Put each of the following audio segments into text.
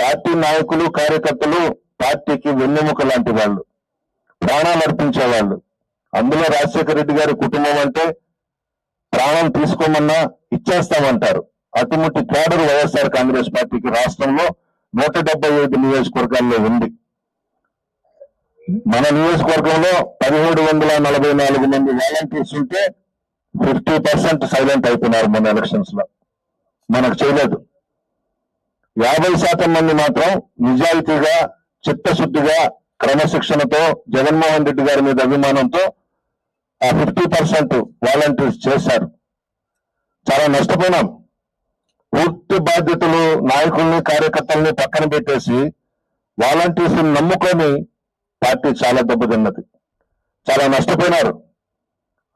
Party నాయకులు కార్యకర్తలు పార్టీకి వెన్నెముక లాంటి వాళ్ళు ప్రాణాలు అర్పించే వాళ్ళు. అందులో రాజశేఖర రెడ్డి గారి కుటుంబం అంటే ప్రాణం తీసుకోమన్నా ఇచ్చేస్తామంటారు. అటుముట్టి కేడర్ వైఎస్ఆర్ కాంగ్రెస్ పార్టీకి రాష్ట్రంలో నూట డెబ్బై ఐదు నియోజకవర్గాల్లో ఉంది. మన నియోజకవర్గంలో పదిహేడు వందల నలభై నాలుగు మంది వాలంటీర్స్ ఉంటే ఫిఫ్టీ పర్సెంట్ సైలెంట్ అయిపోయినారు మన ఎలక్షన్స్లో మనకు చేయలేదు. యాభై శాతం మంది మాత్రం నిజాయితీగా చిత్తశుద్ధిగా క్రమశిక్షణతో జగన్మోహన్ రెడ్డి గారి మీద అభిమానంతో ఆ ఫిఫ్టీ పర్సెంట్ వాలంటీర్స్ చేశారు. చాలా నష్టపోయినాం. పూర్తి బాధ్యతలు నాయకుల్ని కార్యకర్తల్ని పక్కన పెట్టేసి వాలంటీర్స్ నమ్ముకొని పార్టీ చాలా దెబ్బతిన్నది. చాలా నష్టపోయినారు.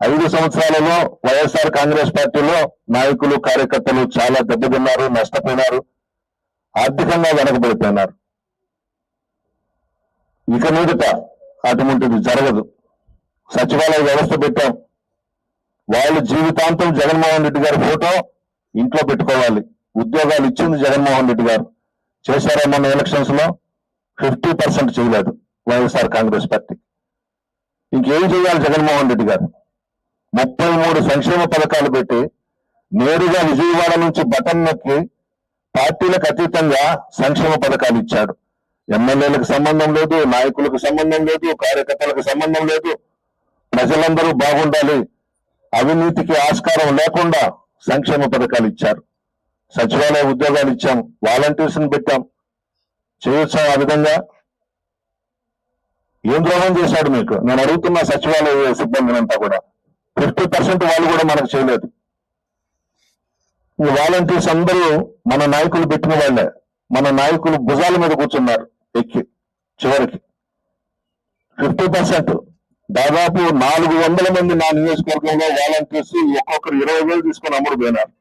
ఐదు సంవత్సరాలలో వైఎస్ఆర్ కాంగ్రెస్ పార్టీలో నాయకులు కార్యకర్తలు చాలా దెబ్బతిన్నారు నష్టపోయినారు. ఆర్థికంగా వెనకబడిపోయినారు. ఇక మీదట అటువంటిది జరగదు. సచివాలయ వ్యవస్థ పెట్టాం. వాళ్ళు జీవితాంతం జగన్మోహన్ రెడ్డి గారి ఫోటో ఇంట్లో పెట్టుకోవాలి. ఉద్యోగాలు ఇచ్చింది జగన్మోహన్ రెడ్డి గారు. చేశారా మొన్న ఎలక్షన్స్లో? ఫిఫ్టీ పర్సెంట్ చేయలేదు వైఎస్ఆర్ కాంగ్రెస్ పార్టీ. ఇంకేం చేయాలి జగన్మోహన్ రెడ్డి గారు? ముప్పై మూడు సంక్షేమ పథకాలు పెట్టి నేరుగా విజయవాడ నుంచి బటన్ నొక్కి పార్టీలకు అతీతంగా సంక్షేమ పథకాలు ఇచ్చాడు. ఎమ్మెల్యేలకు సంబంధం లేదు నాయకులకు సంబంధం లేదు కార్యకర్తలకు సంబంధం లేదు. ప్రజలందరూ బాగుండాలి. అవినీతికి ఆస్కారం లేకుండా సంక్షేమ పథకాలు ఇచ్చారు. సచివాలయ ఉద్యోగాలు ఇచ్చాం వాలంటీర్స్ని పెట్టాం. చేయొచ్చా ఆ విధంగా? ఏం ద్రోహం చేశాడు మీకు? నేను అడుగుతున్న సచివాలయ సిబ్బందిని అంతా కూడా. ఫిఫ్టీ పర్సెంట్ వాళ్ళు కూడా మనకు చేయలేదు. ఈ వాలంటీర్స్ అందరూ మన నాయకులు పెట్టిన వాళ్ళే. మన నాయకులు భుజాల మీద కూర్చున్నారు ఎక్కి చివరికి. Fifty percent. దాదాపు నాలుగు వందల మంది నా నియోజకవర్గంలో వాలంటీర్స్ ఒక్కొక్కరు ఇరవై వేలు తీసుకొని అమ్ముడు పోయినారు.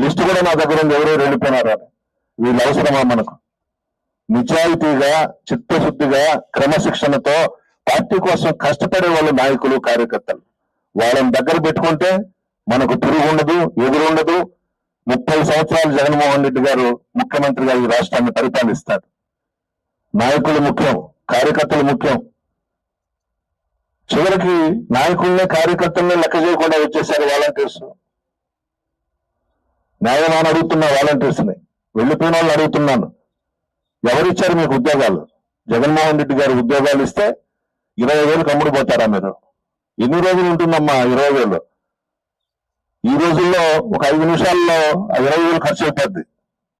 లిస్ట్ కూడా నా దగ్గర ఉంది ఎవరో వెళ్ళిపోయినారు అని. వీళ్ళు అవసరమా మనకు? నిజాయితీగా చిత్తశుద్ధిగా క్రమశిక్షణతో పార్టీ కోసం కష్టపడే వాళ్ళు నాయకులు కార్యకర్తలు. వాళ్ళని దగ్గర పెట్టుకుంటే మనకు తిరుగు ఉండదు ఎదురుండదు సంవత్సరాలు జగన్మోహన్ రెడ్డి గారు ముఖ్యమంత్రిగా ఈ రాష్ట్రాన్ని పరిపాలిస్తారు. నాయకులు ముఖ్యం కార్యకర్తలు ముఖ్యం. చివరికి నాయకుల్ని కార్యకర్తల్ని లెక్క చేయకుండా వచ్చేసారు వాలంటీర్స్ న్యాయమాన అడుగుతున్న వాలంటీర్స్ని వెళ్ళిపోయిన వాళ్ళని అడుగుతున్నాను. ఎవరిచ్చారు మీకు ఉద్యోగాలు? జగన్మోహన్ రెడ్డి గారు ఉద్యోగాలు ఇస్తే ఇరవై వేలు కమ్ముడు పోతారా మీరు? ఎన్ని రోజులు ఉంటుందమ్మా ఇరవై వేలు? ఈ రోజుల్లో ఒక ఐదు నిమిషాల్లో ఇరవై వేలు ఖర్చు అవుతుంది